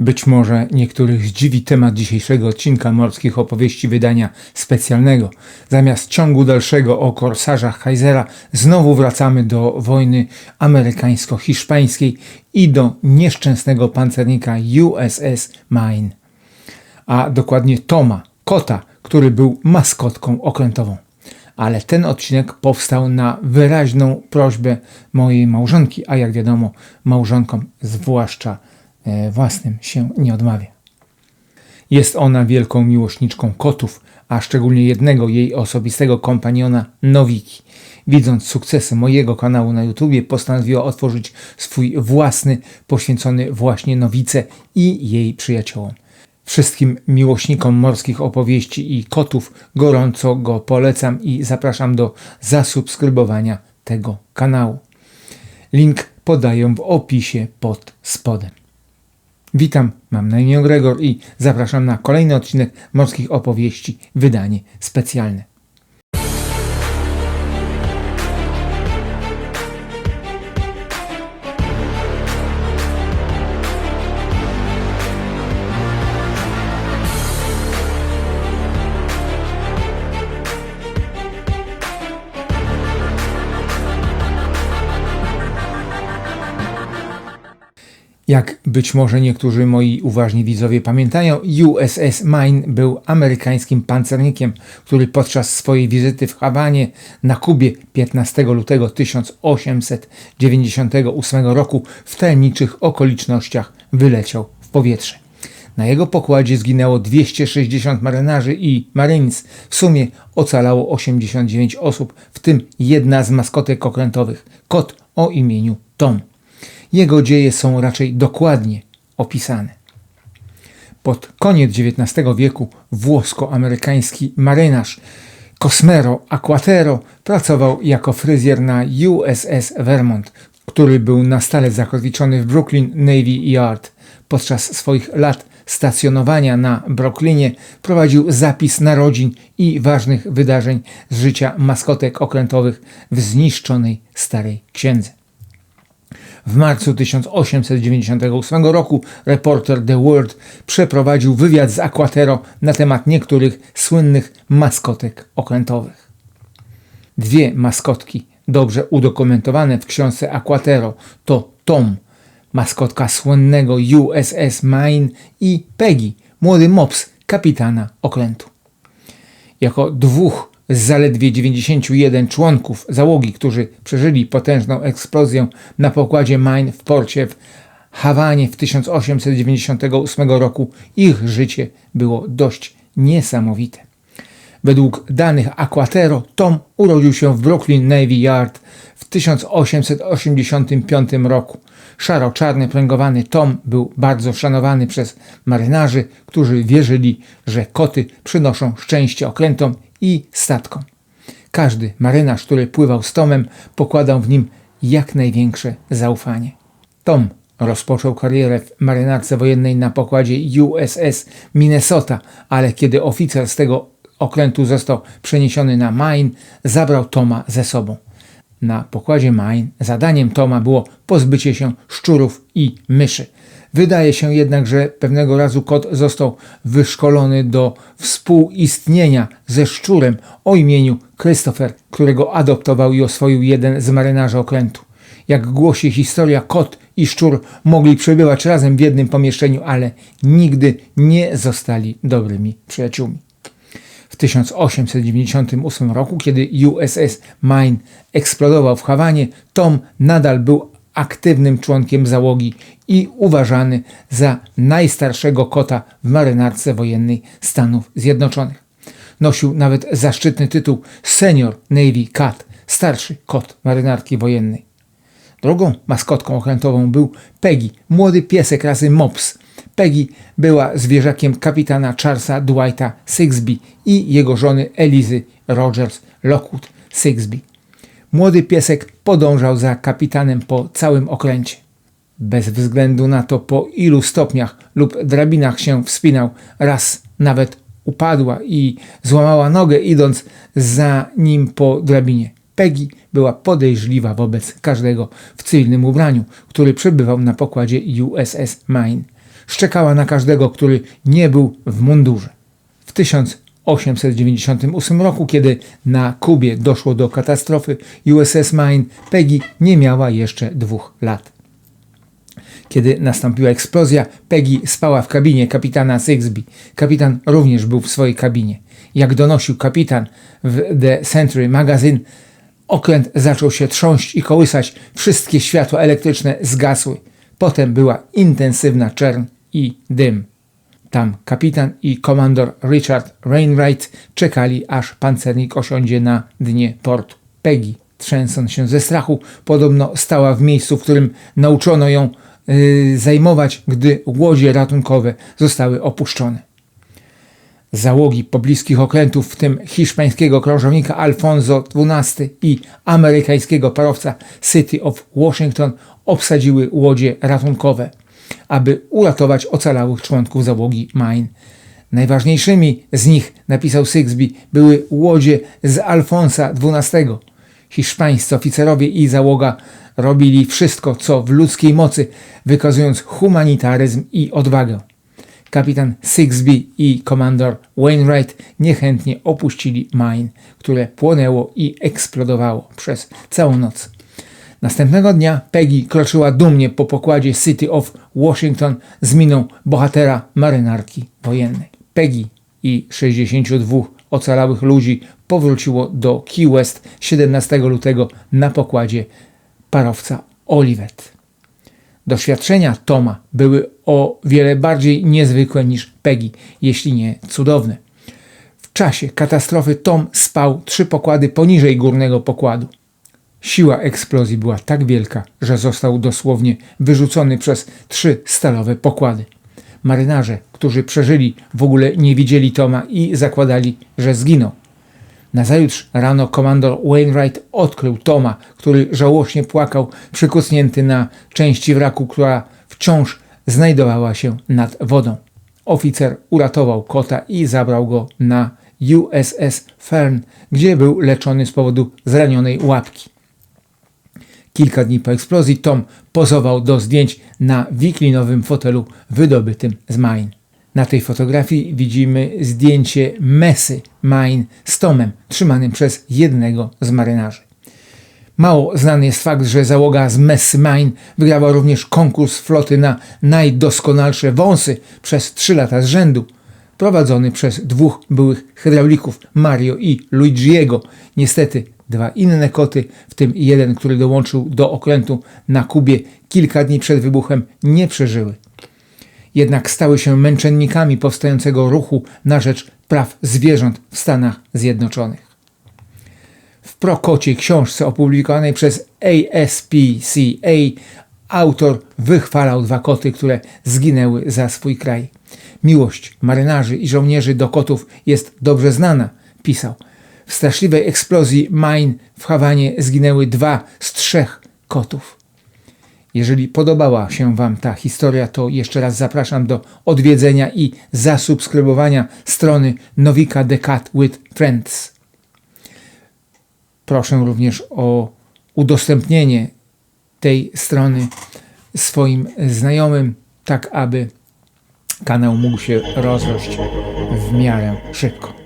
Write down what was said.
Być może niektórych zdziwi temat dzisiejszego odcinka morskich opowieści wydania specjalnego. Zamiast ciągu dalszego o korsarzach Kaisera, znowu wracamy do wojny amerykańsko-hiszpańskiej i do nieszczęsnego pancernika USS Maine. A dokładnie Toma, kota, który był maskotką okrętową. Ale ten odcinek powstał na wyraźną prośbę mojej małżonki, a jak wiadomo, małżonkom zwłaszcza własnym się nie odmawia. Jest ona wielką miłośniczką kotów, a szczególnie jednego jej osobistego kompaniona Nowiki. Widząc sukcesy mojego kanału na YouTubie, postanowiła otworzyć swój własny, poświęcony właśnie Nowice i jej przyjaciołom. Wszystkim miłośnikom morskich opowieści i kotów gorąco go polecam i zapraszam do zasubskrybowania tego kanału. Link podaję w opisie pod spodem. Witam, mam na imię Gregor i zapraszam na kolejny odcinek morskich opowieści, wydanie specjalne. Jak być może niektórzy moi uważni widzowie pamiętają, USS Maine był amerykańskim pancernikiem, który podczas swojej wizyty w Hawanie na Kubie 15 lutego 1898 roku w tajemniczych okolicznościach wyleciał w powietrze. Na jego pokładzie zginęło 260 marynarzy i marines. W sumie ocalało 89 osób, w tym jedna z maskotek okrętowych, kot o imieniu Tom. Jego dzieje są raczej dokładnie opisane. Pod koniec XIX wieku włosko-amerykański marynarz Cosmero Aquatero pracował jako fryzjer na USS Vermont, który był na stale zakotwiczony w Brooklyn Navy Yard. Podczas swoich lat stacjonowania na Brooklynie prowadził zapis narodzin i ważnych wydarzeń z życia maskotek okrętowych w zniszczonej starej księdze. W marcu 1898 roku reporter The World przeprowadził wywiad z Aquatero na temat niektórych słynnych maskotek okrętowych. Dwie maskotki dobrze udokumentowane w książce Aquatero to Tom, maskotka słynnego USS Maine i Peggy, młody mops kapitana okrętu. Jako dwóch z zaledwie 91 członków załogi, którzy przeżyli potężną eksplozję na pokładzie Maine w porcie w Hawanie w 1898 roku, ich życie było dość niesamowite. Według danych Aquatero, Tom urodził się w Brooklyn Navy Yard w 1885 roku. Szaro-czarny pręgowany Tom był bardzo szanowany przez marynarzy, którzy wierzyli, że koty przynoszą szczęście okrętom i statkom. Każdy marynarz, który pływał z Tomem, pokładał w nim jak największe zaufanie. Tom rozpoczął karierę w marynarce wojennej na pokładzie USS Minnesota, ale kiedy oficer z tego okrętu został przeniesiony na Maine, zabrał Toma ze sobą. Na pokładzie Maine zadaniem Toma było pozbycie się szczurów i myszy. Wydaje się jednak, że pewnego razu kot został wyszkolony do współistnienia ze szczurem o imieniu Christopher, którego adoptował i oswoił jeden z marynarzy okrętu. Jak głosi historia, kot i szczur mogli przebywać razem w jednym pomieszczeniu, ale nigdy nie zostali dobrymi przyjaciółmi. W 1898 roku, kiedy USS Maine eksplodował w Hawanie, Tom nadal był aktywnym członkiem załogi i uważany za najstarszego kota w marynarce wojennej Stanów Zjednoczonych. Nosił nawet zaszczytny tytuł Senior Navy Cat, starszy kot marynarki wojennej. Drugą maskotką okrętową był Peggy, młody piesek rasy Mops. Peggy była zwierzakiem kapitana Charlesa Dwighta Sigsby i jego żony Elizy Rogers Lockwood Sigsby. Młody piesek podążał za kapitanem po całym okręcie. Bez względu na to, po ilu stopniach lub drabinach się wspinał, raz nawet upadła i złamała nogę, idąc za nim po drabinie. Peggy była podejrzliwa wobec każdego w cywilnym ubraniu, który przebywał na pokładzie USS Maine. Szczekała na każdego, który nie był w mundurze. W 1898 roku, kiedy na Kubie doszło do katastrofy USS Maine, Peggy nie miała jeszcze dwóch lat. Kiedy nastąpiła eksplozja, Peggy spała w kabinie kapitana Sigsby. Kapitan również był w swojej kabinie. Jak donosił kapitan w The Century Magazine, okręt zaczął się trząść i kołysać, wszystkie światła elektryczne zgasły. Potem była intensywna czern i dym. Tam kapitan i komandor Richard Rainwright czekali, aż pancernik osiądzie na dnie portu. Peggy, trzęsąc się ze strachu, podobno stała w miejscu, w którym nauczono ją yy, zajmować, gdy łodzie ratunkowe zostały opuszczone. Załogi pobliskich okrętów, w tym hiszpańskiego krążownika Alfonso XII i amerykańskiego parowca City of Washington, obsadziły łodzie ratunkowe, aby uratować ocalałych członków załogi Maine. Najważniejszymi z nich, napisał Sigsby, były łodzie z Alfonsa XII. Hiszpańscy oficerowie i załoga robili wszystko, co w ludzkiej mocy, wykazując humanitaryzm i odwagę. Kapitan Sigsby i komandor Wainwright niechętnie opuścili Maine, które płonęło i eksplodowało przez całą noc. Następnego dnia Peggy kroczyła dumnie po pokładzie City of Washington z miną bohatera marynarki wojennej. Peggy i 62 ocalałych ludzi powróciło do Key West 17 lutego na pokładzie parowca Olivet. Doświadczenia Toma były o wiele bardziej niezwykłe niż Peggy, jeśli nie cudowne. W czasie katastrofy Tom spał trzy pokłady poniżej górnego pokładu. Siła eksplozji była tak wielka, że został dosłownie wyrzucony przez trzy stalowe pokłady. Marynarze, którzy przeżyli, w ogóle nie widzieli Toma i zakładali, że zginął. Nazajutrz rano komandor Wainwright odkrył Toma, który żałośnie płakał, przykucnięty na części wraku, która wciąż znajdowała się nad wodą. Oficer uratował kota i zabrał go na USS Fern, gdzie był leczony z powodu zranionej łapki. Kilka dni po eksplozji Tom pozował do zdjęć na wiklinowym fotelu wydobytym z Main. Na tej fotografii widzimy zdjęcie Messy Main z Tomem, trzymanym przez jednego z marynarzy. Mało znany jest fakt, że załoga z Messy Main wygrała również konkurs floty na najdoskonalsze wąsy przez trzy lata z rzędu, prowadzony przez dwóch byłych hydraulików, Mario i Luigiego. Niestety dwa inne koty, w tym jeden, który dołączył do okrętu na Kubie kilka dni przed wybuchem, nie przeżyły jednak stały się męczennikami powstającego ruchu na rzecz praw zwierząt w Stanach Zjednoczonych. W prokociej książce opublikowanej przez ASPCA autor wychwalał dwa koty, które zginęły za swój kraj. Miłość marynarzy i żołnierzy do kotów jest dobrze znana, pisał. W straszliwej eksplozji Main w Hawanie zginęły dwa z trzech kotów. Jeżeli podobała się Wam ta historia, to jeszcze raz zapraszam do odwiedzenia i zasubskrybowania strony Nowika The Cat with Friends. Proszę również o udostępnienie tej strony swoim znajomym, tak aby kanał mógł się rozrość w miarę szybko.